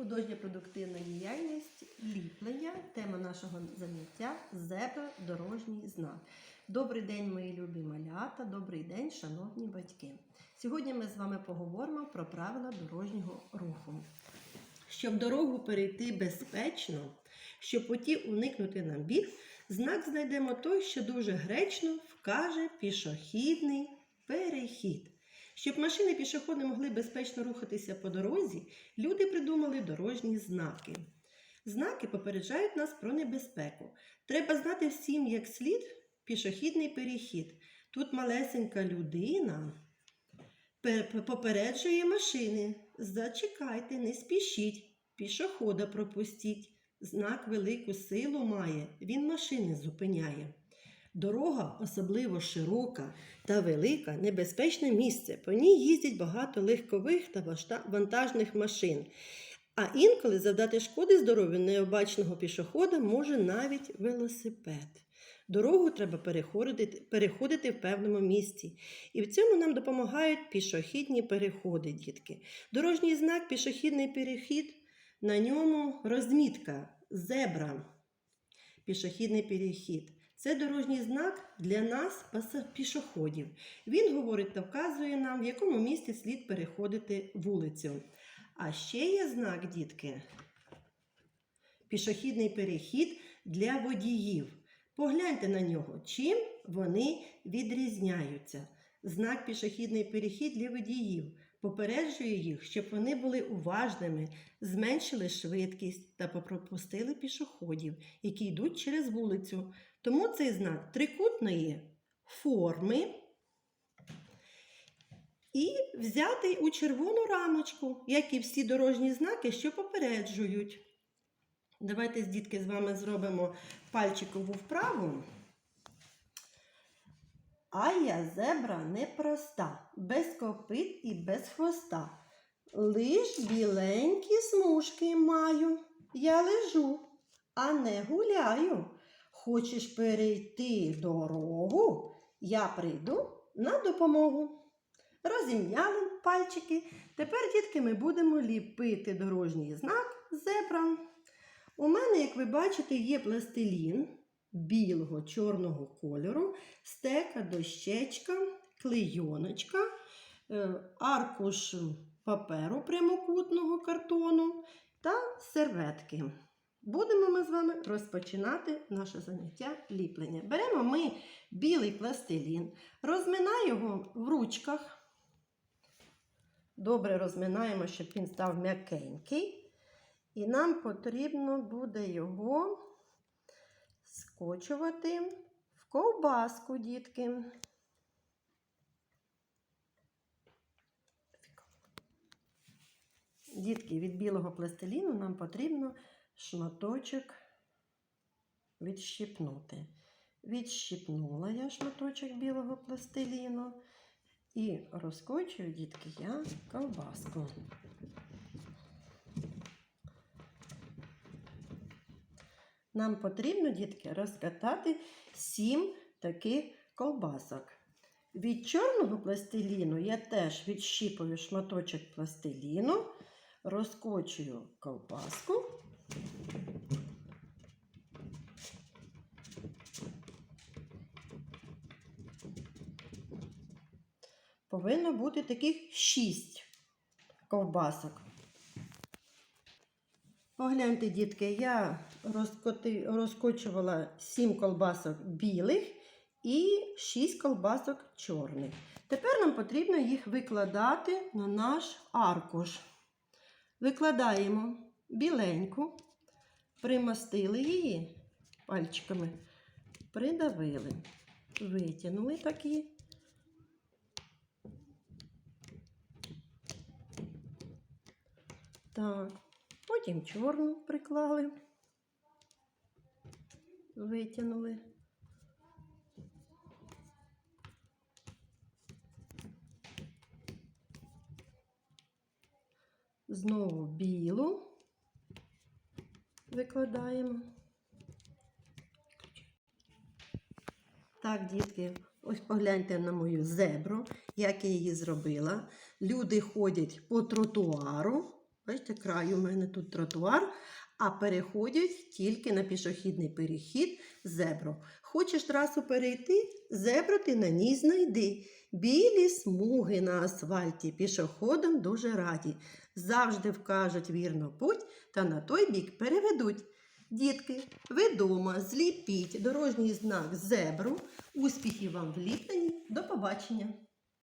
Художня продуктивна діяльність, ліплення, тема нашого заняття зебра, дорожній знак. Добрий день, мої любі малята, добрий день, шановні батьки. Сьогодні ми з вами поговоримо про правила дорожнього руху. Щоб дорогу перейти безпечно, щоб поті уникнути на біг, знак знайдемо той, що дуже гречно вкаже пішохідний перехід. Щоб машини пішоходи могли безпечно рухатися по дорозі, люди придумали дорожні знаки. Знаки попереджають нас про небезпеку. Треба знати всім, як слід пішохідний перехід. Тут малесенька людина попереджує машини. Зачекайте, не спішіть, пішохода пропустіть. Знак велику силу має, він машини зупиняє. Дорога особливо широка та велика, небезпечне місце. По ній їздять багато легкових та вантажних машин. А інколи завдати шкоди здоров'ю необачного пішохода може навіть велосипед. Дорогу треба переходити, переходити в певному місці. І в цьому нам допомагають пішохідні переходи, дітки. Дорожній знак пішохідний перехід, на ньому розмітка зебра. Пішохідний перехід. Це дорожній знак для нас, пішоходів. Він говорить та вказує нам, в якому місці слід переходити вулицю. А ще є знак, дітки. Пішохідний перехід для водіїв. Погляньте на нього, чим вони відрізняються. Знак пішохідний перехід для водіїв попереджує їх, щоб вони були уважними, зменшили швидкість та пропустили пішоходів, які йдуть через вулицю. Тому цей знак трикутної форми і взятий у червону рамочку, як і всі дорожні знаки, що попереджують. Давайте, дітки, з вами зробимо пальчикову вправу. А я зебра непроста, без копит і без хвоста. Лиш біленькі смужки маю. Я лежу, а не гуляю. Хочеш перейти дорогу, я прийду на допомогу. Розім'яли пальчики. Тепер, дітки, ми будемо ліпити дорожній знак зебра. У мене, як ви бачите, є пластилін білого чорного кольору, стека, дощечка, клейоночка, е, аркуш паперу прямокутного картону та серветки. Будемо ми з вами розпочинати наше заняття ліплення. Беремо ми білий пластилін, розминаємо його в ручках. Добре розминаємо, щоб він став м'якенький. І нам потрібно буде його скочувати в ковбаску, дітки. Дітки, від білого пластиліну нам потрібно шматочок відщипнути. Відщипнула я шматочок білого пластиліну і розкочую, дітки, я ковбаску. Нам потрібно, дітки, розкатати сім таких ковбасок. Від чорного пластиліну я теж відщіпую шматочок пластиліну, розкочую ковбаску. Повинно бути таких шість ковбасок. Погляньте, дітки, я розкоти, розкочувала 7 колбасок білих і 6 колбасок чорних. Тепер нам потрібно їх викладати на наш аркуш. Викладаємо біленьку, примастили її пальчиками, придавили, витягнули такі. Так. Потім чорну приклали, витягнули. Знову білу викладаємо. Так, дітки, ось погляньте на мою зебру, як я її зробила. Люди ходять по тротуару, Бачите, край у мене тут тротуар, а переходять тільки на пішохідний перехід зебру. Хочеш трасу перейти? Зебру ти на ній знайди. Білі смуги на асфальті пішоходам дуже раді. Завжди вкажуть вірно путь та на той бік переведуть. Дітки, ви дома зліпіть дорожній знак зебру. Успіхів вам в ліпленні. До побачення!